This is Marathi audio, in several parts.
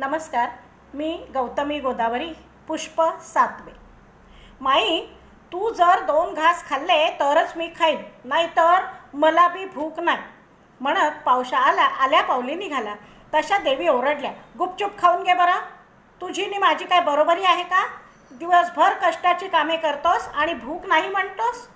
नमस्कार मी गौतमी गोदावरी पुष्प सातवे. माई तू जर दोन घास खाल्ले तरच मी खाईन नाहीतर मला बी भूक नाही. म्हणत पावसा आला आल्या पावली निघाला तशा देवी ओरडल्या गुपचूप खाऊन घे बरं. तुझी नि माझी काय बरोबरी आहे का? दिवसभर कष्टाची कामे करतोस आणि भूक नाही म्हणतोस?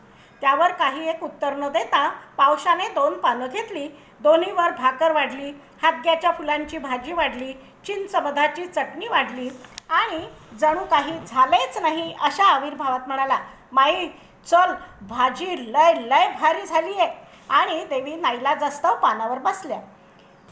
त्यावर काही एक उत्तर न देता पावसाने दोन पानं घेतली. दोन्हीवर भाकर वाढली हातग्याच्या फुलांची भाजी वाढली चिंच मधाची चटणी वाढली. आणि जणू काही झालेच नाही अशा आविर्भावात म्हणाला माई चल भाजी लय लय भारी झाली आहे आणि देवी नाईला जास्तव पानावर बसल्या.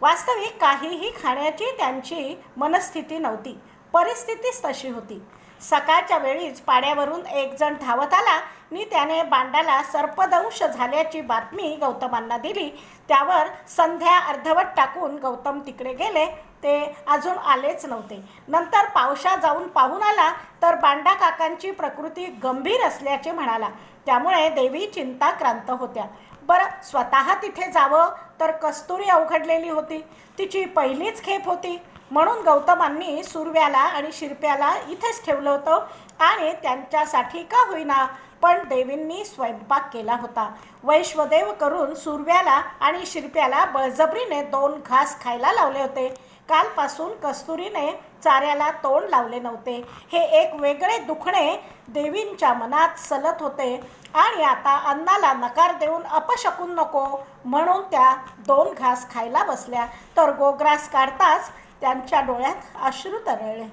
वास्तविक काहीही खाण्याची त्यांची मनस्थिती नव्हती. परिस्थितीच तशी होती. सकाळच्या वेळीच पाड्यावरून एक जण धावत आला. नि त्याने बांडाला सर्पदंश झाल्याची बातमी गौतमांना दिली. त्यावर संध्या अर्धवट टाकून गौतम तिकडे गेले. ते अजून आलेच नव्हते. नंतर पावसा जाऊन पाहून आला तर बांडा काकांची प्रकृती गंभीर असल्याचे म्हणाला. त्यामुळे देवी चिंताक्रांत होत्या. बरं स्वतः तिथे जावं तर कस्तुरी अवघडलेली होती. तिची पहिलीच खेप होती. म्हणून गौतमांनी सुरव्याला आणि शिरप्याला इथेच ठेवलं होतं. आणि त्यांच्यासाठी का होईना पण देवींनी स्वयंपाक केला होता. वैश्वदेव करून सुरव्याला आणि शिरप्याला बळजबरीने दोन घास खायला लावले होते. कालपासून कस्तुरीने चाऱ्याला तोंड लावले नव्हते. हे एक वेगळे दुखणे देवींच्या मनात सलत होते. आणि आता अन्नाला नकार देऊन अपशकून नको म्हणून त्या दोन घास खायला बसल्या. तर गोग्रास काढताच त्यांच्या डोळ्यात अश्रू तरळले.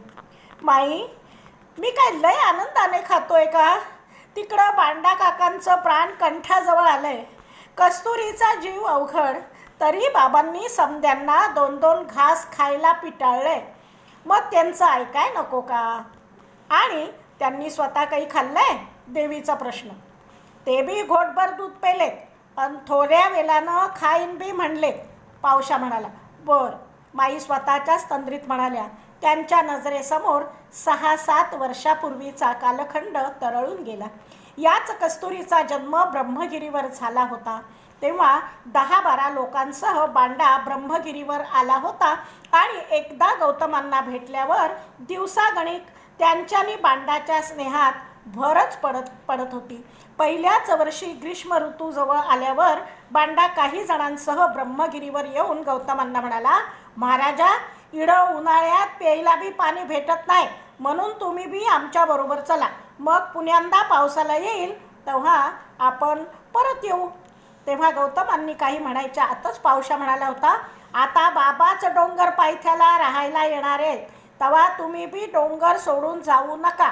माई मी काय लय आनंदाने खातोय का? तिकडं बांडा काकांचं प्राण कंठाजवळ आलंय. कस्तुरीचा जीव अवघड तरी बाबांनी समद्यांना दोन दोन घास खायला पिटाळले. मग त्यांचं ऐकाय नको का? आणि त्यांनी स्वतः काही खाल्लंय? देवीचा प्रश्न. ते बी घोटभर दूध पेलेत. अन थोड्या वेळानं खाईन बी म्हणलेत पावशा म्हणाला. बर. माई स्वतःच्याच तंद्रीत म्हणाल्या त्यांच्या नजरेसमोर सहा सात वर्षापूर्वीचा कालखंड तरळून गेला. याच कस्तुरीचा जन्म ब्रह्मगिरीवर झाला होता. तेव्हा दहा बारा लोकांसह बांडा ब्रह्मगिरीवर आला होता आणि एकदा गौतमांना भेटल्यावर दिवसागणिक त्यांच्यानी बांडाच्या स्नेहात भरच पडत पडत होती. पहिल्याच वर्षी ग्रीष्म ऋतू जवळ आल्यावर बांडा काही जणांसह ब्रह्मगिरीवर येऊन गौतमांना म्हणाला महाराजा इड उन्हाळ्यात प्यायला बी पाणी भेटत नाही म्हणून तुम्ही बी आमच्याबरोबर चला. मग पुण्यांदा पावसाला येईल तेव्हा आपण परत येऊ. तेव्हा गौतमांनी काही म्हणायच्या आताच पावसा म्हणाला होता आता बाबाच डोंगर पायथ्याला राहायला येणार आहेत. तेव्हा तुम्ही बी डोंगर सोडून जाऊ नका.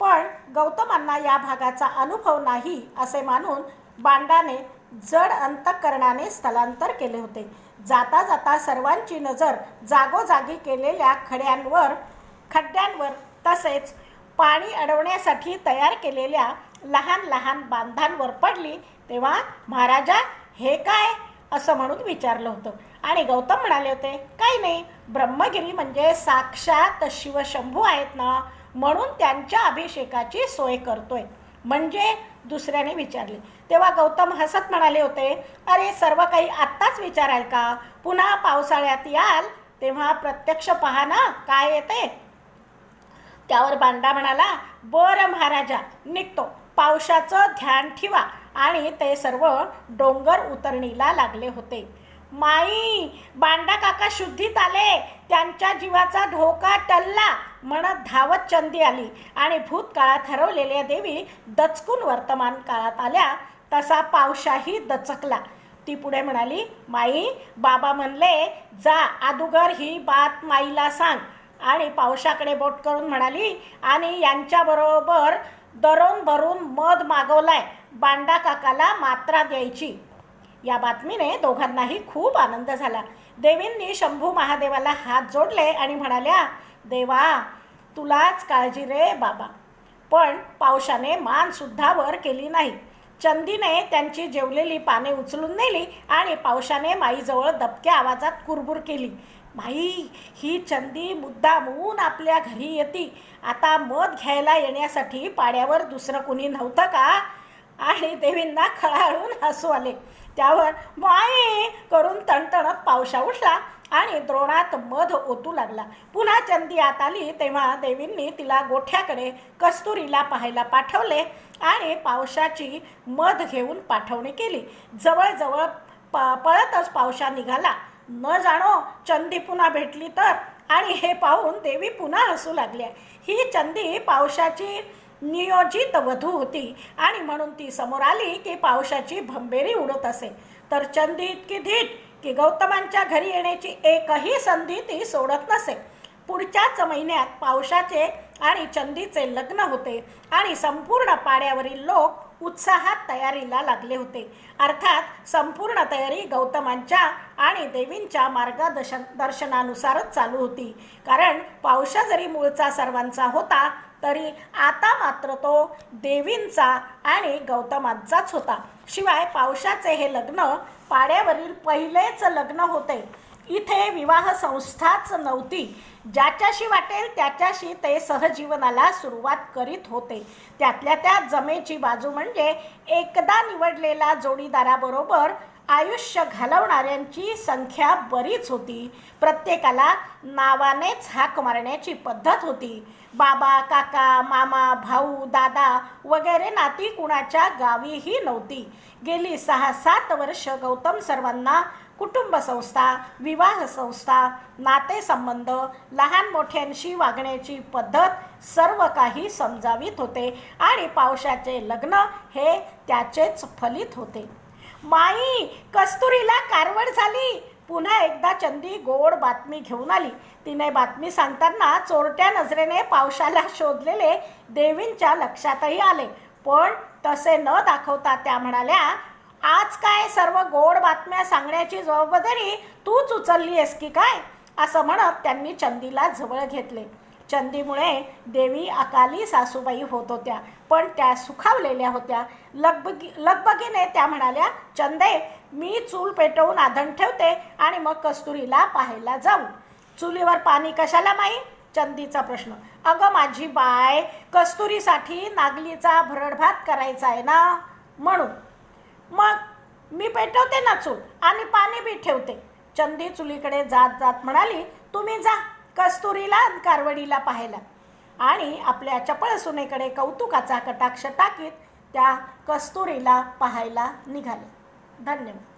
पण गौतमांना या भागाचा अनुभव नाही असे मानून बांडाने जड अंतकरणाने स्थलांतर केले होते. जाता जाता सर्वांची नजर जागोजागी केलेल्या खड्यांवर खड्ड्यांवर तसेच पाणी अडवण्यासाठी तयार केलेल्या लहान लहान बांधांवर पडली तेव्हा महाराजा हे काय? असं म्हणून विचारलं होतं. आणि गौतम म्हणाले होते काही नाही ब्रह्मगिरी म्हणजे साक्षात शिवशंभू आहेत ना? म्हणून त्यांच्या अभिषेकाची सोय करतोय. म्हणजे दुसऱ्याने विचारले. तेव्हा गौतम हसत म्हणाले होते अरे सर्व काही आत्ताच विचाराल का? पुन्हा पावसाळ्यात याल तेव्हा प्रत्यक्ष पहा ना काय येते? त्यावर बांडा म्हणाला बरं महाराजा निघतो. पावसाचं ध्यान ठेवा. आणि ते सर्व डोंगर उतरणीला लागले होते. माई बांडा काका शुद्धीत आले. त्यांच्या जीवाचा धोका टलला. म्हणत धावत चंदी आली आणि भूतकाळात हरवलेल्या देवी दचकून वर्तमान काळात आल्या तसा पावसाही दचकला. ती पुढे म्हणाली माई बाबा म्हणले जा आदुगर ही बात माईला सांग. आणि पावसाकडे बोट करून म्हणाली आणि यांच्याबरोबर दरोन भरून मध मागवलाय बांडा काकाला मात्रा द्यायची. या बातमीने दोघांनाही खूप आनंद झाला. देवींनी शंभू महादेवाला हात जोडले आणि म्हणाल्या देवा तुलाच काळजी रे बाबा. पण पावसाने मानसुद्धा वर केली नाही. चंदीने त्यांची जेवलेली पाने उचलून नेली आणि पावसाने माईजवळ दबक्या आवाजात कुरबुर केली. माई ही चंदी मुद्दामून आपल्या घरी येती. आता मध घ्यायला येण्यासाठी पाड्यावर दुसरं कुणी नव्हतं का? आणि देवींना खळाळून हसू आले. त्यावर माये करून तणतणत पावसा उठला आणि द्रोणात मध ओतू लागला. पुन्हा चंदी आत आली तेव्हा देवींनी तिला गोठ्याकडे कस्तुरीला पाहायला पाठवले आणि पावसाची मध घेऊन पाठवणी केली. जवळजवळ प पळतच पावसा निघाला. न जाणो चंदी पुन्हा भेटली तर? आणि हे पाहून देवी पुन्हा हसू लागल्या. ही चंदी पावसाची नियोजित वधू होती. आणि म्हणून ती समोर आली की पावसाची भंबेरी उडत असे. तर चंदी इतकी धीट की गौतमांच्या घरी येण्याची एकही संधी ती सोडत नसे. पुढच्याच महिन्यात पावसाचे आणि चंदीचे लग्न होते आणि संपूर्ण पाड्यावरील लोक उत्साहात तयारीला लागले होते. अर्थात संपूर्ण तयारी गौतमांच्या आणि देवींच्या मार्गदर्शन दर्शनानुसारच चालू होती. कारण पावसा जरी मूळचा सर्वांचा होता तरी आता मात्र तो देवींचा आणि गौतमांचाच होता. शिवाय पावसाचे हे लग्न पाड्यावरील पहिलेच लग्न होते. इथे विवाह संस्थाच नव्हती. ज्याच्याशी वाटेल त्याच्याशी ते सहजीवनाला सुरुवात करीत होते. त्यातल्या त्या जमेची बाजू म्हणजे एकदा निवडलेला जोडीदाराबरोबर आयुष्य घालवणाऱ्यांची संख्या बरीच होती. प्रत्येकाला नावानेच हाक मारण्याची पद्धत होती. बाबा काका मामा भाऊ दादा वगैरे नाती कुणाच्या गावीही नव्हती. गेली सहा सात वर्ष गौतम सर्वांना कुटुंब संस्था विवाह संस्था नातेसंबंध लहान मोठ्यांशी वागण्याची पद्धत सर्व काही समजावीत होते आणि पावसाचे लग्न हे त्याचेच फलित होते. माई कस्तुरीला कारवड झाली. पुन्हा एकदा चंदी गोड बातमी घेऊन आली. तिने बातमी सांगताना चोरट्या नजरेने पावसाला शोधलेले देवींच्या लक्षातही आले. पण तसे न दाखवता त्या म्हणाल्या आज काय सर्व गोड बातम्या सांगण्याची जबाबदारी तूच उचलली आहेस की काय? असं म्हणत त्यांनी चंदीला जवळ घेतले. चंदीमुळे देवी अकाली सासूबाई होत होत्या. पण त्या सुखावलेल्या होत्या. लगबगी लगबगीने त्या म्हणाल्या चंदे मी चूल पेटवून आधण ठेवते आणि मग कस्तुरीला पाहायला जाऊ. चुलीवर पाणी कशाला माई? चंदीचा प्रश्न. अगं माझी बाय कस्तुरीसाठी नागलीचा भरडभात करायचा आहे ना? म्हणून. मग मी पेटवते ना चूल आणि पाणी बी ठेवते. चंदी चुलीकडे जात जात म्हणाली तुम्ही जा. कस्तुरीला आणि कारवडीला पाहायला. आणि आपल्या चपळ सुनेकडे कौतुकाचा कटाक्ष टाकीत त्या कस्तुरीला पाहायला निघाले. धन्यवाद.